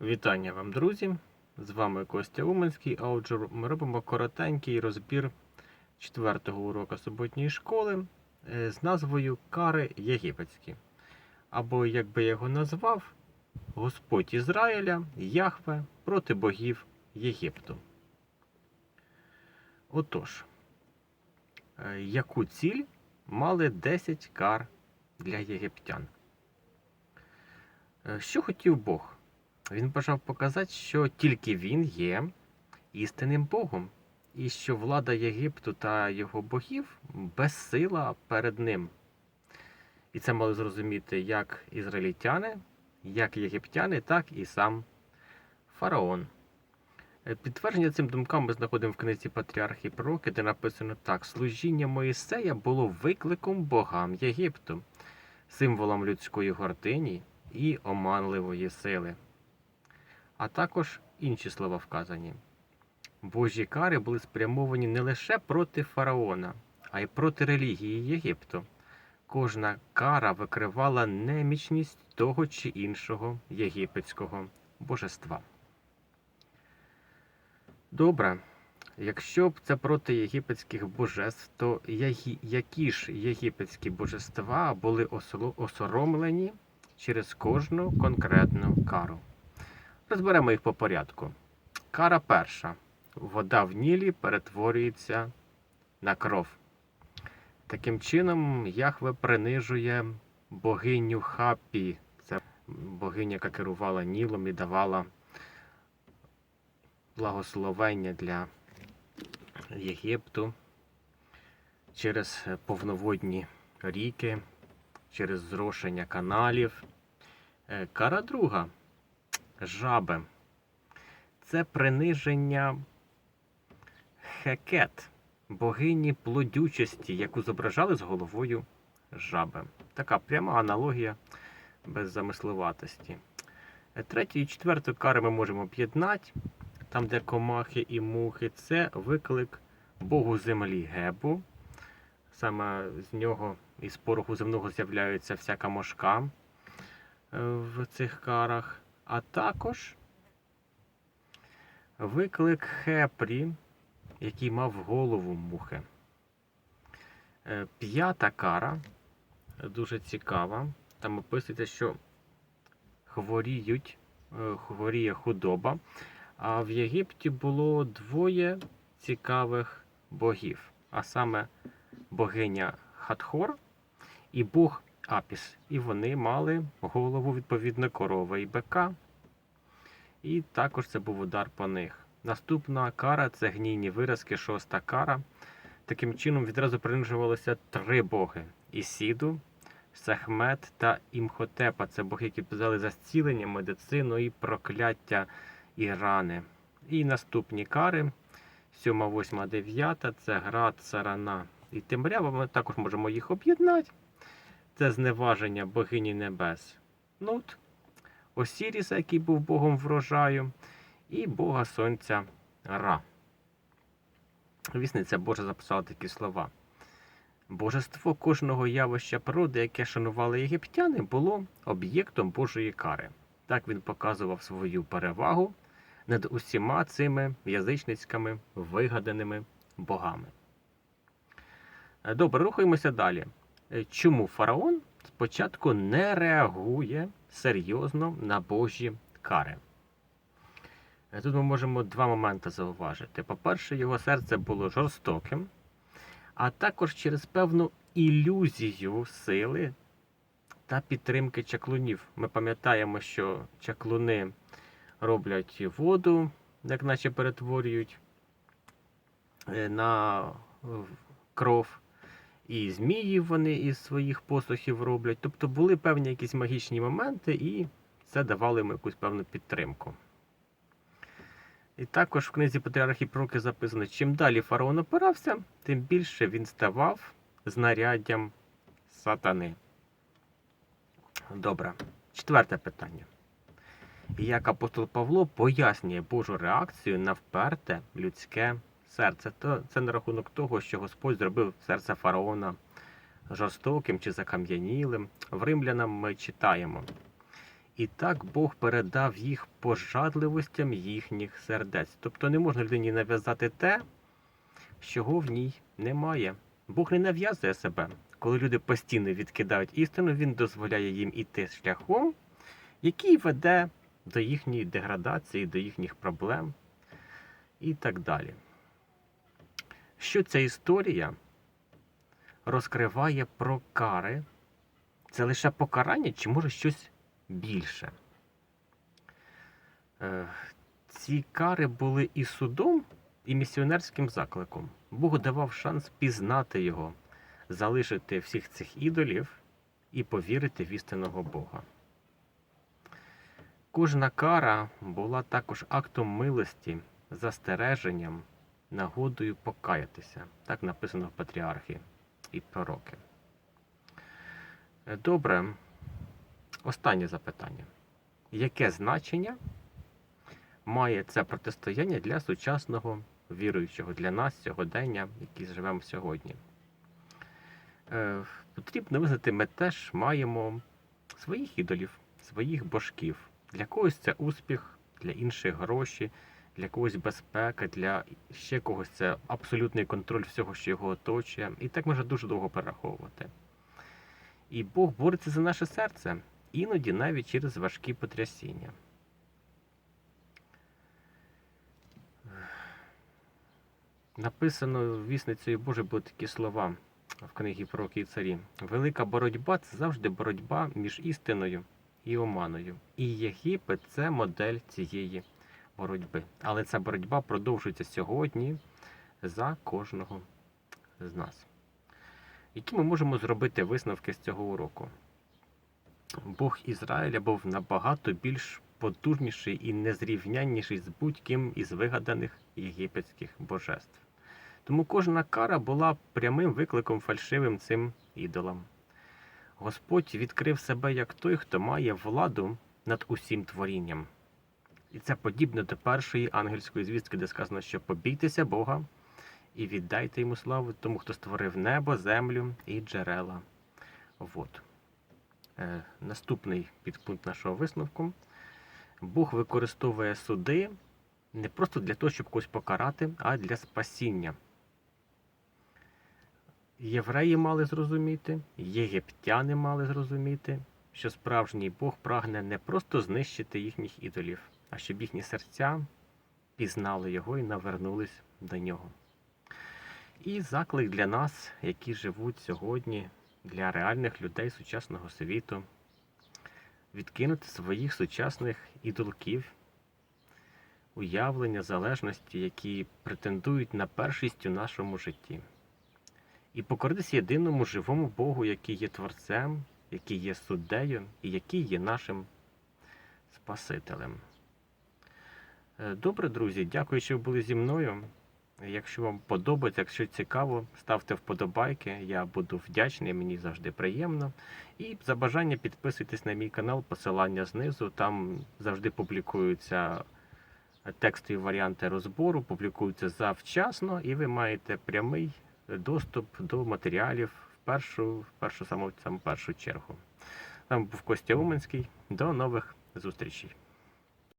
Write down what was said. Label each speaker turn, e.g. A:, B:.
A: Вітання вам, друзі! З вами Костя Уманський. Отже, ми робимо коротенький розбір четвертого уроку суботньої школи е, з назвою Кари єгипетські. Або, як би я його назвав, Господь Ізраїля, Яхве проти богів Єгипту. Отож, е, яку ціль мали 10 кар для єгиптян? Е, Що хотів Бог? Він бажав показати, що тільки він є істинним Богом, і що влада Єгипту та його богів безсила перед ним. І це мали зрозуміти як ізраїльтяни, як єгиптяни, так і сам фараон. Е, Підтвердження цим думкам ми знаходимо в книзі Патріархи і Пророки, де написано так: служіння Моїсея було викликом богам Єгипту, символом людської гордині і оманливої сили а також інші слова вказані. Божі кари були спрямовані не лише проти фараона, а й проти релігії Єгипту. Кожна кара викривала немічність того чи іншого єгипетського божества. Добре, якщо б це проти єгипетських божеств, то які- ж єгипетські божества були осоромлені через кожну конкретну кару? Розберемо їх по порядку. Кара перша. Вода в Нілі перетворюється на кров. Таким чином, Яхве принижує богиню Хапі. Це богиня, яка керувала Нілом і давала благословення для Єгипту через повноводні ріки, через зрошення каналів. Е, Кара друга жаби. Це приниження хекет, богині плодючості, яку зображали з головою жаби. Така пряма аналогія без замисловатості. Е, Третю і четверту кари ми можемо об'єднати. Там, де комахи і мухи, це виклик Богу землі Гебу. Саме з нього із пороху земного з'являється всяка мошка е, в цих карах а також виклик Хепрі, який мав голову мухи. Е, П'ята кара дуже цікава. Там описується, що хворіють, е, хворіє худоба. А в Єгипті було двоє цікавих богів, а саме богиня Хатхор і Бог Апіс. І вони мали голову, відповідно, корови і бика. І також це був удар по них. Наступна кара це гнійні виразки, шоста кара. Таким чином відразу принижувалися три боги: Ісіду, Сехмет та Імхотепа. Це боги, які взяли за зцілення, медицину і прокляття і рани. І наступні кари: 7, 8, 9 це град, сарана і темрява. Ми також можемо їх об'єднати це зневаження богині небес. Нут, Осіріса, який був богом врожаю, і Бога Сонця Ра. Вісниця Божа записала такі слова. Божество кожного явища природи, яке шанували єгиптяни, було об'єктом Божої кари. Так він показував свою перевагу над усіма цими язичницькими вигаданими богами. Добре, рухаємося далі. Е, Чому фараон спочатку не реагує серйозно на Божі кари? Е, Тут ми можемо два моменти зауважити. По-перше, його серце було жорстоким, а також через певну ілюзію сили та підтримки чаклунів. Ми пам'ятаємо, що чаклуни роблять воду, як наче перетворюють е, на кров. І змії вони із своїх посухів роблять. Тобто були певні якісь магічні моменти, і це давало йому якусь певну підтримку. І також в книзі Патріархії Пророки записано, чим далі фараон опирався, тим більше він ставав знаряддям сатани. Добре. Четверте питання. Як апостол Павло пояснює Божу реакцію на вперте людське серце. То це на рахунок того, що Господь зробив серце фараона жорстоким чи закам'янілим. В римлянам ми читаємо. І так Бог передав їх пожадливостям їхніх сердець. Тобто не можна людині нав'язати те, чого в ній немає. Бог не нав'язує себе. Коли люди постійно відкидають істину, він дозволяє їм іти шляхом, який веде до їхньої деградації, до їхніх проблем і так далі. Що ця історія розкриває про кари? Це лише покарання чи може щось більше? Е, Ці кари були і судом, і місіонерським закликом. Бог давав шанс пізнати його, залишити всіх цих ідолів і повірити в істинного Бога. Кожна кара була також актом милості, застереженням, нагодою покаятися. Так написано в Патріархі і пророки. Е, Добре. Останнє запитання. Яке значення має це протистояння для сучасного віруючого, для нас сьогодення, які живемо сьогодні? Е, потрібно визнати, ми теж маємо своїх ідолів, своїх божків. Для когось це успіх, для інших гроші, для когось безпека, для ще когось це абсолютний контроль всього, що його оточує. І так може дуже довго перераховувати. І Бог бореться за наше серце, іноді навіть через важкі потрясіння. Написано вісницею Боже були такі слова в книгі Пророки і царі. Велика боротьба це завжди боротьба між істиною і оманою. І Єгипет це модель цієї боротьби. Але ця боротьба продовжується сьогодні за кожного з нас. Які ми можемо зробити висновки з цього уроку? Бог Ізраїля був набагато більш потужніший і незрівнянніший з будь-ким із вигаданих єгипетських божеств. Тому кожна кара була прямим викликом фальшивим цим ідолам. Господь відкрив себе як той, хто має владу над усім творінням. І це подібно до першої ангельської звістки, де сказано, що побійтеся Бога і віддайте йому славу тому, хто створив небо, землю і джерела вод. Е, наступний підпункт нашого висновку. Бог використовує суди не просто для того, щоб когось покарати, а для спасіння. Євреї мали зрозуміти, єгиптяни мали зрозуміти, що справжній Бог прагне не просто знищити їхніх ідолів, а щоб їхні серця пізнали його і навернулись до нього. І заклик для нас, які живуть сьогодні, для реальних людей сучасного світу, відкинути своїх сучасних ідолків, уявлення залежності, які претендують на першість у нашому житті, і покоритися єдиному живому Богу, який є Творцем, який є суддею і який є нашим Спасителем. Е, Добре, друзі, дякую, що ви були зі мною. Якщо вам подобається, якщо цікаво, ставте вподобайки. Я буду вдячний, мені завжди приємно. І за бажання підписуйтесь на мій канал, посилання знизу. Там завжди публікуються текстові варіанти розбору, публікуються завчасно, і ви маєте прямий доступ до матеріалів в першу, в першу саму, саму першу чергу. Там був Костя Уманський. До нових зустрічей.